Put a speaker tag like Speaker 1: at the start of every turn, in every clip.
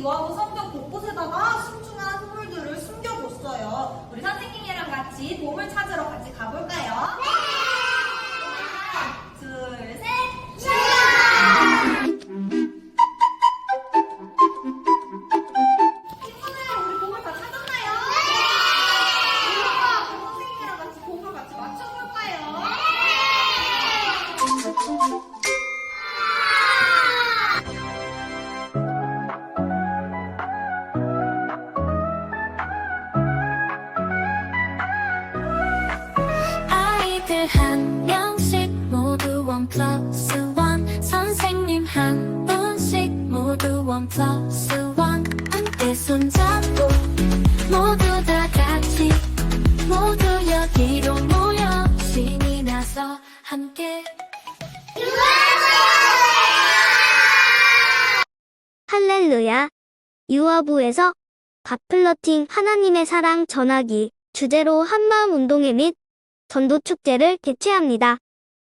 Speaker 1: 유아 한
Speaker 2: 명씩 모두 원 플러스 원. 선생님 한 분씩 모두 원 플러스 원. 함께 손잡고 모두 다 같이 모두 여기로 모여 신이 나서 함께.
Speaker 3: 할렐루야. 유아부에서 가플러팅 하나님의 사랑 전하기 주제로 한마음 운동회 및 전도 축제를 개최합니다.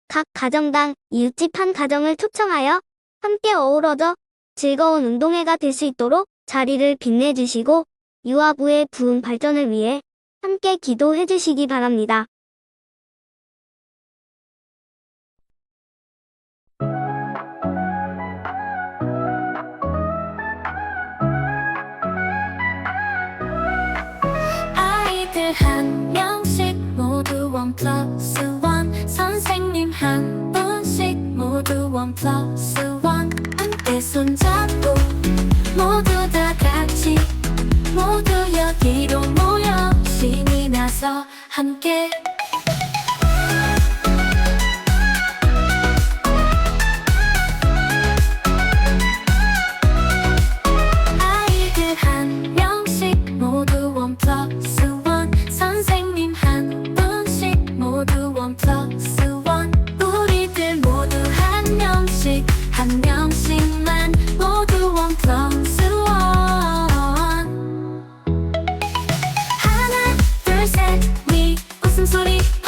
Speaker 3: 각 가정당 이웃집 한 가정을 초청하여 함께 어우러져 즐거운 운동회가 될 수 있도록 자리를 빛내주시고 유아부의 부흥 발전을 위해 함께 기도해 주시기 바랍니다.
Speaker 2: 원 플러스 원 선생님 한 분씩 모두 원 플러스 원 함께 손잡고 모두 다 같이 모두 여기로 모여 신이 나서 함께 listen slowly.